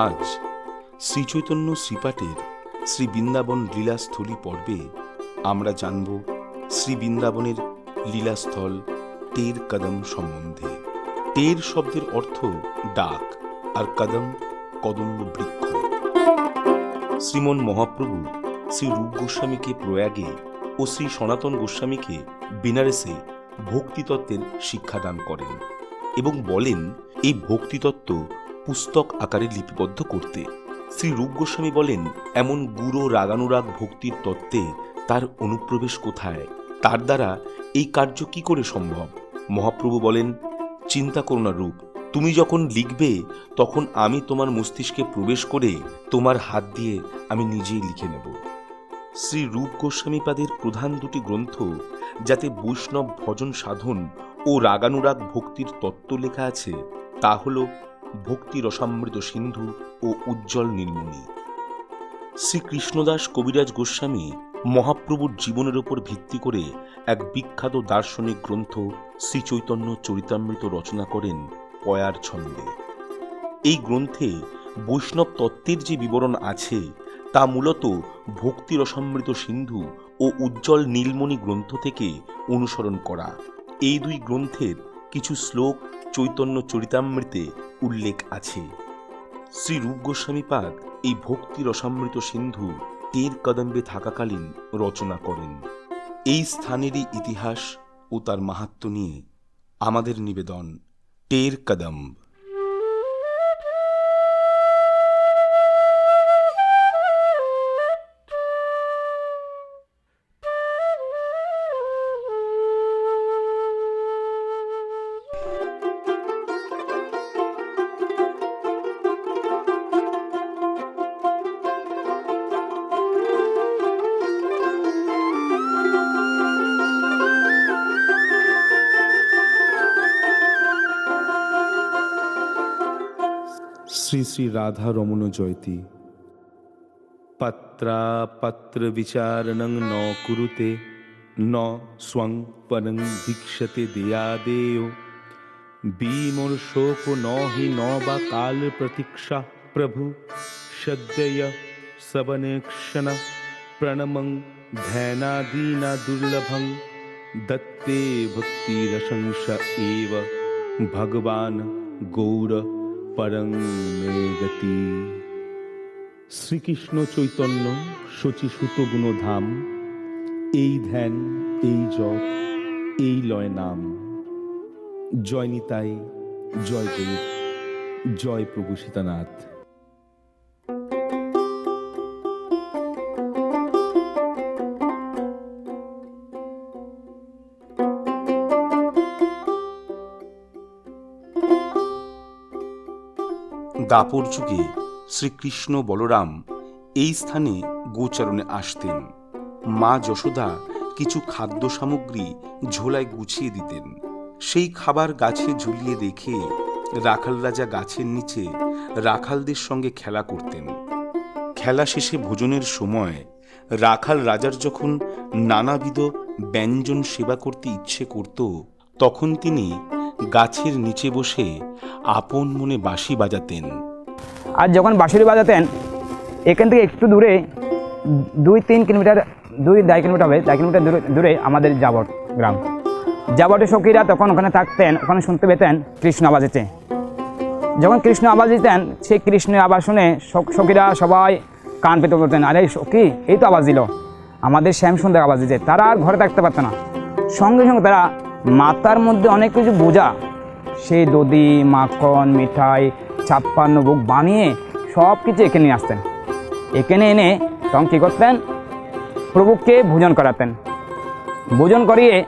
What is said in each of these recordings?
আজ শ্রীচৈতন্য শ্রীপাঠের শ্রী বৃন্দাবন লীলাস্থলী পর্বে আমরা জানব শ্রী বৃন্দাবনের লীলাস্থল টের কদম সম্বন্ধে। টের শব্দের অর্থ ডাক আর কদম কদম্ব বৃক্ষ। শ্রীমন মহাপ্রভু শ্রী রূপ গোস্বামীকে প্রয়াগে ও শ্রী সনাতন গোস্বামীকে বেনারসে ভক্তিতত্ত্বের শিক্ষাদান করেন এবং বলেন, এই ভক্তিতত্ত্ব পুস্তক আকারে লিপিবদ্ধ করতে। শ্রী রূপ গোস্বামী বলেন, এমন গুরু রাগানুরাগ ভক্তির তত্ত্বে তার অনুপ্রবেশ কোথায়? তার দ্বারা এই কার্য কি করে সম্ভব? মহাপ্রভু বলেন, চিন্তা করো না রূপ, তুমি যখন লিখবে, তখন আমি তোমার মস্তিষ্কে প্রবেশ করে তোমার হাত দিয়ে আমি নিজেই লিখে নেব। শ্রী রূপ গোস্বামীপাদের প্রধান দুটি গ্রন্থ, যাতে বৈষ্ণব ভজন সাধন ও রাগানুরাগ ভক্তির তত্ত্ব লেখা আছে, তা হল ভক্তি রসামৃত সিন্ধু ও উজ্জ্বল নীলমণি শ্রীকৃষ্ণদাস কবিরাজ গোস্বামী মহাপ্রভুর জীবনের উপর ভিত্তি করে এক বিখ্যাত দার্শনিক গ্রন্থ শ্রীচৈতন্য চরিতামৃত রচনা করেন পয়ার ছন্দে। এই গ্রন্থে বৈষ্ণব তত্ত্বের যে বিবরণ আছে, তা মূলত ভক্তি রসামৃত সিন্ধু ও উজ্জ্বল নীলমণি গ্রন্থ থেকে অনুসরণ করা। এই দুই গ্রন্থের কিছু শ্লোক চৈতন্য চরিতামৃতে উল্লেখ আছে। শ্রী রূপ গোস্বামী পাক এই ভক্তি রসামৃত সিন্ধু টের কদম্বে থাকাকালীন রচনা করেন। এই স্থানেরই ইতিহাস ও তার মাহাত্ম নিয়ে আমাদের নিবেদন, টের কদম্ব। শ্রী শ্রী রাধা রমণ জয়তী। পত্রাপত্র বিচারণং ন কুরুতে, ন স্বং পরং দীক্ষতে দেয়াদেয় বিমোর শোক ন হি ন বা কাল প্রতীক্ষা প্রভু সদ্যয় সবনেক্ষণ প্রণমং ধ্যানাদীনা দুর্লভং, দত্তে ভক্তিরশংস এব। ভগবান গৌর পরং মে গতি শ্রীকৃষ্ণ চৈতন্য শচীসুত গুণধাম এই ধ্যান, এই জপ, এই লয় নাম। জয় নিতাই, জয় গুরু, জয় প্রভু সীতানাথ। দাপর যুগে শ্রীকৃষ্ণ বলরাম এই স্থানে গোচারণে আসতেন। মা যশোদা কিছু খাদ্য সামগ্রী ঝোলায় গুছিয়ে দিতেন। সেই খাবার গাছে ঝুলিয়ে রেখে রাখাল রাজা গাছের নিচে রাখালদের সঙ্গে খেলা করতেন। খেলা শেষে ভোজনের সময় রাখাল রাজার যখন নানাবিধ ব্যঞ্জন সেবা করতে ইচ্ছে করত, তখন তিনি গাছের নিচে বসে আপন মনে বাঁশি বাজাতেন। আর যখন বাঁশুরি বাজাতেন, এখান থেকে একটু দূরে, দুই তিন কিলোমিটার, দুই দেড় কিলোমিটার হবে, দেড় কিলোমিটার দূরে দূরে আমাদের জাবট গ্রাম। জাবটের সখীরা তখন ওখানে থাকতেন, ওখানে শুনতে পেতেন কৃষ্ণ আওয়াজ দিতে। যখন কৃষ্ণ আওয়াজ দিতেন, সেই কৃষ্ণের আওয়াজ শুনে সখ- সখীরা সবাই কান পেতে বলতেন, আরে সখী, এই তো আওয়াজ দিল। আমাদের শ্যাম সুন্দর আওয়াজ দিতে তারা আর ঘরে থাকতে পারতো না। সঙ্গে সঙ্গে তারা মাথার মধ্যে অনেক কিছু বোঝা। সেই দধি, মাখন, মিঠাই, ছাপ্পান্ন ভোগ বানিয়ে সব কিছু এখানে নিয়ে আসতেন। এখানে এনে তখন কী করতেন? প্রভুকে ভোজন করাতেন। ভোজন করিয়ে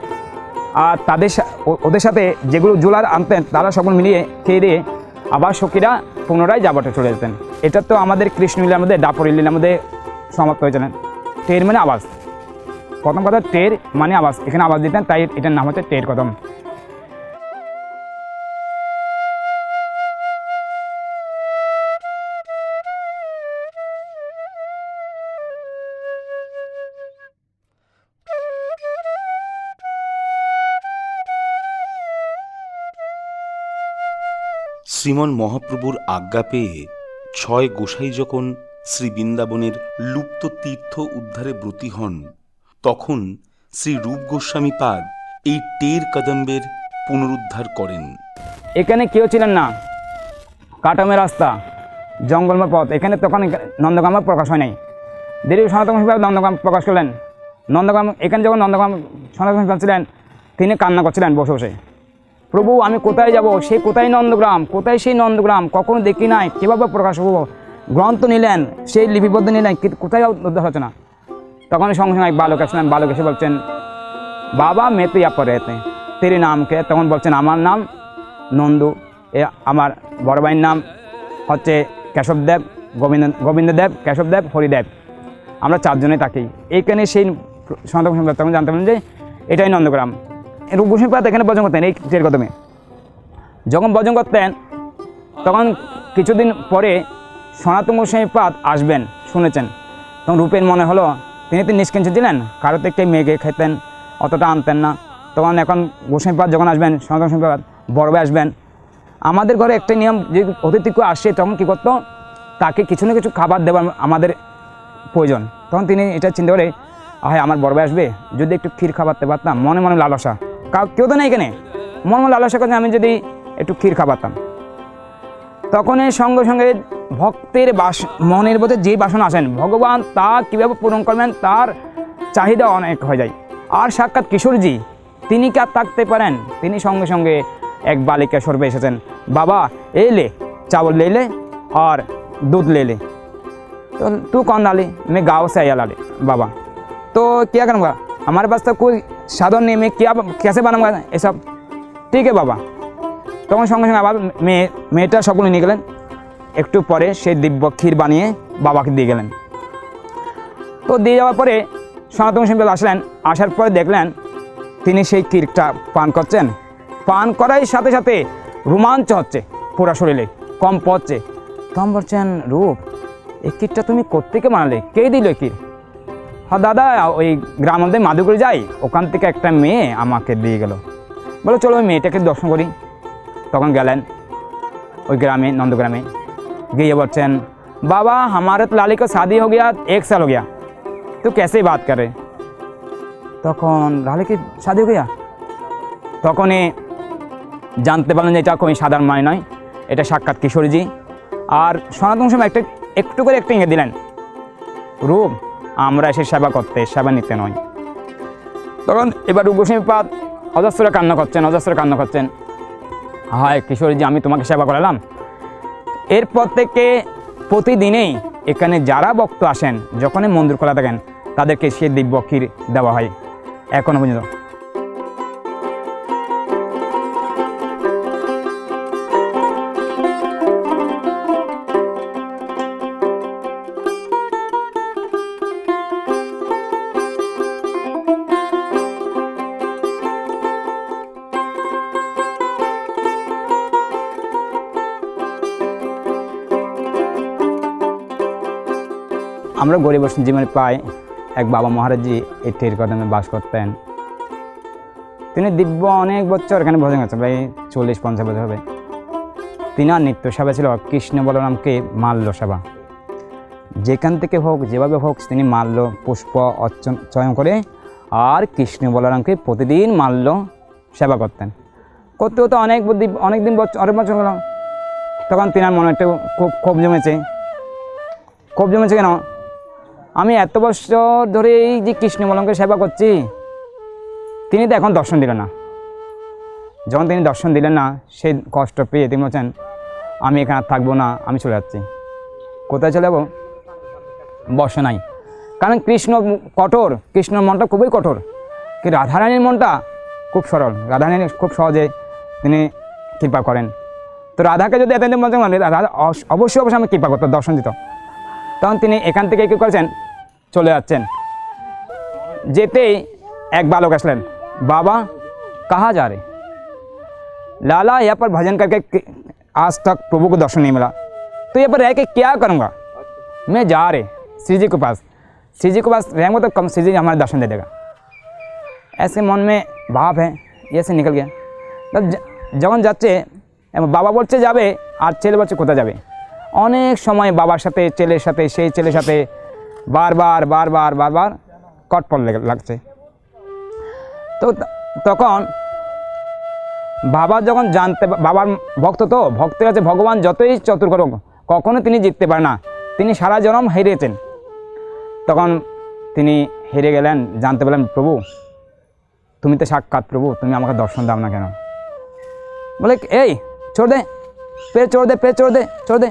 আর তাদের ওদের সাথে যেগুলো জোলার আনতেন, তারা সকল মিলিয়ে খেয়ে দিয়ে আবার সখীরা পুনরায় যাবটে চলে যেতেন। এটা তো আমাদের কৃষ্ণ লীলার মধ্যে ডাপরি মধ্যে সমাপ্ত হয়েছিলেন টের মানে আওয়াজ। প্রথম কথা টের মানে আওয়াজ। এখানে আওয়াজ দিতেন, তাই এটার নাম হচ্ছে টের কদম। শ্রীমন মহাপ্রভুর আজ্ঞা পেয়ে ছয় গোসাই যখন শ্রী বৃন্দাবনের লুপ্ত তীর্থ উদ্ধারে ব্রতী হন তখন শ্রী রূপ গোস্বামী পাদ এই টের কদম্বের পুনরুদ্ধার করেন। এখানে কেউ ছিলেন না। কাটামে রাস্তা, জঙ্গলময় পথ। এখানে তখন নন্দগ্রাম প্রকাশ হয় নাই। দেরি সনাতন হিসাবে নন্দগ্রাম প্রকাশ করলেন। নন্দগ্রাম এখানে যখন নন্দগ্রাম সনাতন হিসাবে ছিলেন, তিনি কান্না করছিলেন বসে বসে। প্রভু, আমি কোথায় যাব? সে কোথায় নন্দগ্রাম? কোথায় সেই নন্দগ্রাম? কখনো দেখি নাই। কীভাবে প্রকাশ হব গ্রন্থ নিলেন, সেই লিপিবদ্ধ নিলেন। কোথায় উদ্ধার হচ্ছে না? তখন সঙ্গে সঙ্গে বালক আসলেন বালক এসে বলছেন, বাবা মে তো ইয়া পর রেতে তেরি নামকে তখন বলছেন, আমার নাম নন্দু, এ আমার বড় ভাইয়ের নাম হচ্ছে কেশবদেব গোবিন্দ গোবিন্দদেব কেশবদেব হরিদেব। আমরা চারজনে থাকি এইখানে সেই সনাতন তখন জানতে পারলেন যে এটাই নন্দগ্রাম। রূপভূষণ পাত এখানে বজন করতেন, এই চের কদমে। যখন বজন করতেন, তখন কিছুদিন পরে সনাতন গোস্বামী পাদ আসবেন, শুনেছেন। তখন রূপের মনে হলো তিনি তো নিষ্কিঞ্চ ছিলেন, কারও থেকে মেয়েকে খেতেন, অতটা আনতেন না। তখন এখন গোস্বামী যখন আসবেন, সনাতন পাদ বড়বে আসবেন, আমাদের ঘরে একটা নিয়ম, যে অতিথি কেউ আসে তখন কী করতো? তাকে কিছু না কিছু খাবার দেওয়ার আমাদের প্রয়োজন। তখন তিনি এটা চিন্তা করে হয় আমার বড় ভাই আসবে? যদি একটু ক্ষীর খাবারতে পারতাম, মনে মনে লালসা। কাউ তো নেই এখানে। মনে মনে লালসা করে আমি যদি একটু ক্ষীর খাবারতাম তখন সঙ্গে সঙ্গে ভক্তের বাস মনের মধ্যে যে বাসনা আসেন ভগবান তা কীভাবে পূরণ করবেন তার চাহিদা অনেক হয়ে যায় আর সাক্ষাৎ কিশোরজি তিনি কি আর থাকতে পারেন তিনি সঙ্গে সঙ্গে এক বালিকা স্বরূপে এসেছেন বাবা এই ले चावल ले ले और दूध ले ले तो तू कौन डाली मैं गाँव से आया लाले बाबा तो क्या करूँगा हमारे पास तो कोई साधन नहीं मैं क्या कैसे बनाऊंगा ये सब ঠিক আছে বাবা তখন সঙ্গে সঙ্গে আবার মেয়ে মেয়েটা সকলে নিয়ে গেলেন একটু পরে সেই দিব্য ক্ষীর বানিয়ে বাবাকে দিয়ে গেলেন। তো দিয়ে যাওয়ার পরে সনাতন সিংহ আসলেন। আসার পরে দেখলেন তিনি সেই ক্ষীরটা পান করছেন। পান করার সাথে সাথে রোমাঞ্চ হচ্ছে পুরা শরীরে, কম্প হচ্ছে। তখন বলছেন, রূপ, এই ক্ষীরটা তুমি কোত্থেকে বানালে? কে দিল ক্ষীর? হ্যাঁ দাদা, ওই গ্রাম মধ্যে মাদুগুড়ি যাই, ওখান থেকে একটা মেয়ে আমাকে দিয়ে গেল। বলো, চলো, ওই মেয়েটাকে দর্শন করি। তখন গেলেন ওই গ্রামে नंदग्रामे गए बच्चन बाबा हमारे तो लाली का शादी हो गया एक साल हो गया तो कैसे बात कर रहे তখন লালি কি শাদি হয়ে গিয়া তখনই জানতে পারলেন যে এটা কোনো সাধারণ মানে নয় এটা সাক্ষাৎ কিশোরীজি আর সনাতন সময় একটা একটু করে একটা ইঙ্গে দিলেন রূপ আমরা এসে সেবা করতে সেবা নিতে নয় তখন এবার রূপ গোস্বামী পাদ অজস্র কান্না করছেন অজস্র কান্না করছেন হায় কিশোরীজি আমি তোমাকে সেবা করালাম এরপর থেকে প্রতিদিনেই এখানে যারা ভক্ত আসেন, যখনই মন্দির খোলা থাকেন, তাদেরকে সে দিব্যক্ষীর দেওয়া হয়। এখনও পর্যন্ত। আমরা গরিব জীবনে পাই। এক বাবা মহারাজজি এই টের কদমে বাস করতেন। তিনি দিব্য অনেক বছর এখানে ভজন করছেন প্রায় চল্লিশ, পঞ্চাশ বছর হবে। তিনার নিত্য সেবা ছিল, কৃষ্ণ বলরামকে মাল্য সেবা। যেখান থেকে হোক, যেভাবে হোক, তিনি মাল্য, পুষ্প, অর্চন, চয়ন করে আর কৃষ্ণ বলরামকে প্রতিদিন মাল্য সেবা করতেন। করতে করতে অনেক অনেক দিন বছর, অনেক বছর হলো। তখন তিনার মনে একটু খুব ক্ষোভ জমেছে। ক্ষোভ জমেছে কেন? আমি এত বছর ধরে এই যে কৃষ্ণ মলমকে সেবা করছি, তিনি তো এখন দর্শন দিলেন না। যখন তিনি দর্শন দিলেন না, সেই কষ্ট পেয়ে তিনি বলছেন, আমি এখানে আর থাকব না, আমি চলে যাচ্ছি। কোথায় চলে যাব? বর্ষ নাই। কারণ কৃষ্ণ কঠোর, কৃষ্ণর মনটা খুবই কঠোর। কিন্তু রাধারানীর মনটা খুব সরল। রাধারানী খুব সহজে তিনি কৃপা করেন। তো রাধাকে যদি এতদিন বলছেন রাধা অবশ্যই অবশ্যই আমি কৃপা করতো দর্শন দিত তখন তিনি এখান থেকে কী করেছেন চলে যাচ্ছেন যেতেই এক बालक আসলেন बाबा कहाँ जा रहे लाला यहाँ पर भजन करके कि- आज तक प्रभु को दर्शन नहीं मिला तो यहाँ पर रह के क्या करूँगा मैं जा रहे श्री जी के पास श्री जी के पास रहेंगे तो कम श्री जी हमारे दर्शन दे देगा ऐसे मन में भाव है ये से निकल गया তখন যা- যখন যাচ্ছে এবার বাবা বলছে যাবে আর ছেলে বলছে কোথায় যাবে অনেক সময় বাবার সাথে ছেলের সাথে সেই ছেলের সাথে বারবার বারবার বারবার কটপট লেগে- লাগছে তো ত- তখন বাবা যখন জানতে পা- বাবার ভক্ত তো ভক্তের কাছে ভগবান যতই চতুর করুক কখনো তিনি জিততে পারে না তিনি সারা জনম হেরিয়েছেন তখন তিনি হেরে গেলেন জানতে পারলেন প্রভু তুমি তো সাক্ষাৎ প্রভু তুমি আমাকে দর্শন দাও না কেন বলে এই छोड़ दे पैर छोड़ दे पैर छोड़ दे छोड़ दे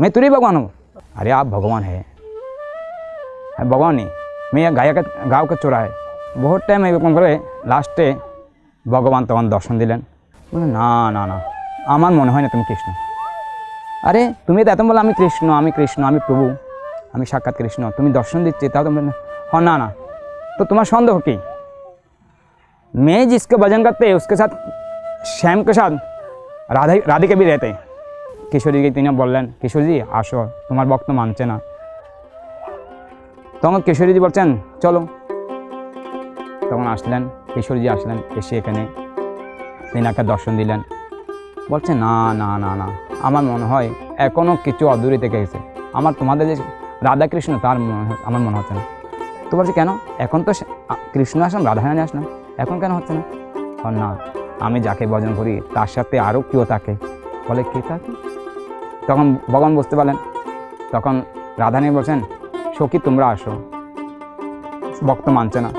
मैं तुरी भगवान हूँ अरे आप भगवान है হ্যাঁ ভগবান নেই মেয়ে গায়কে গাওকে চোরায় বহুত টাইম এরকম করে লাস্টে ভগবান তখন দর্শন দিলেন বলে না না না আমার মনে হয় না তুমি কৃষ্ণ আরে তুমি তো এত বলো আমি কৃষ্ণ আমি কৃষ্ণ আমি প্রভু আমি সাক্ষাৎ কৃষ্ণ তুমি দর্শন দিচ্ছি তাও তুমি হ না না তো তোমার সন্দেহ কি मैं जिसके भजन करते हैं उसके साथ श्याम के साथ রাধে রাধিকে বি রেতে কিশোরীকে তিনি বললেন কিশোরজি আসো তোমার ভক্ত মানছে না তখন কিশোরীজি বলছেন, চলো। তখন আসলেন, কিশোরজি আসলেন, এসে এখানে তিনাকে দর্শন দিলেন। বলছে, না না না না, আমার মনে হয় এখনও কিছু অদূরে থেকে গেছে। আমার তোমাদের যে রাধাকৃষ্ণ, তার মনে আমার মনে হচ্ছে না। তো বলছে, কেন? এখন তো কৃষ্ণ আসলাম রাধারানী আসলাম এখন কেন হচ্ছে না? না, আমি যাকে ভজন করি, তার সাথে আরও কেউ থাকে। বলে, কে থাকে? তখন ভগবান বুঝতে পারলেন। তখন রাধারানী বলছেন সখী, তোমরা আসো। ভক্ত মানছে না।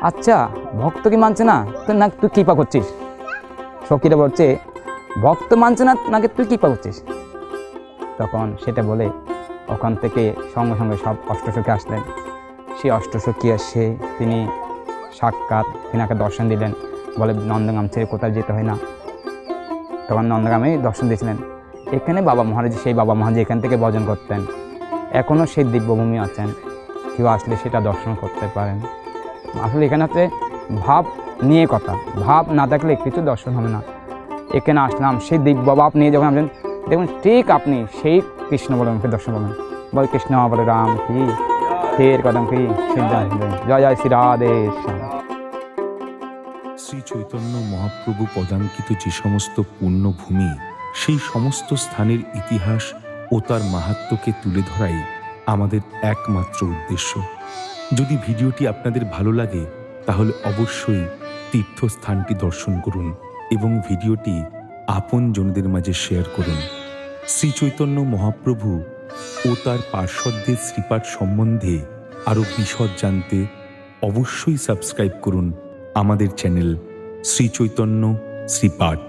আচ্ছা ভক্ত কি মানছে না? তো না তুই কৃপা করছিস? সখীরা বলছে, ভক্ত মানছে না, নাকি তুই কৃপা করছিস? তখন সেটা বলে ওখান থেকে সঙ্গে সঙ্গে সব অষ্টসখী আসলেন। সেই অষ্টসখী এসে তিনি সাক্ষাৎ তিনাকে দর্শন দিলেন। বলে নন্দগ্রাম ছেড়ে কোথাও যেতে হয় না। তখন নন্দগামে দর্শন দিয়েছিলেন। এখানে বাবা মহারাজ, সেই বাবা মহারাজ এখান থেকে ভজন করতেন। এখনও সেই দিব্যভূমি আছেন। কেউ আসলে সেটা দর্শন করতে পারেন। আসলে এখানে হচ্ছে ভাব নিয়ে কথা। ভাব না থাকলে কিছু দর্শন হবে না। এখানে আসলাম, সেই দিব্য ভাব নিয়ে যখন আসবেন দেখুন ঠিক আপনি সেই কৃষ্ণ বলবেন দর্শন করবেন বল কৃষ্ণ, বলে রাম, কি? ফের কদম কি? জয় জয় শ্রী রাধে শ্রী চৈতন্য মহাপ্রভু পদাঙ্কিত যে সমস্ত পুণ্যভূমি সেই সমস্ত স্থানের ইতিহাস ও তার মাহাত্ম্যকে তুলে ধরাই আমাদের একমাত্র উদ্দেশ্য। যদি ভিডিওটি আপনাদের ভালো লাগে, তাহলে অবশ্যই তীর্থস্থানটি দর্শন করুন এবং ভিডিওটি আপন জনদের মাঝে শেয়ার করুন। শ্রী চৈতন্য মহাপ্রভু ও তার পার্শ্বদের শ্রীপাঠ সম্বন্ধে আরও বিশদ জানতে অবশ্যই সাবস্ক্রাইব করুন আমাদের চ্যানেল শ্রী চৈতন্য শ্রীপাঠ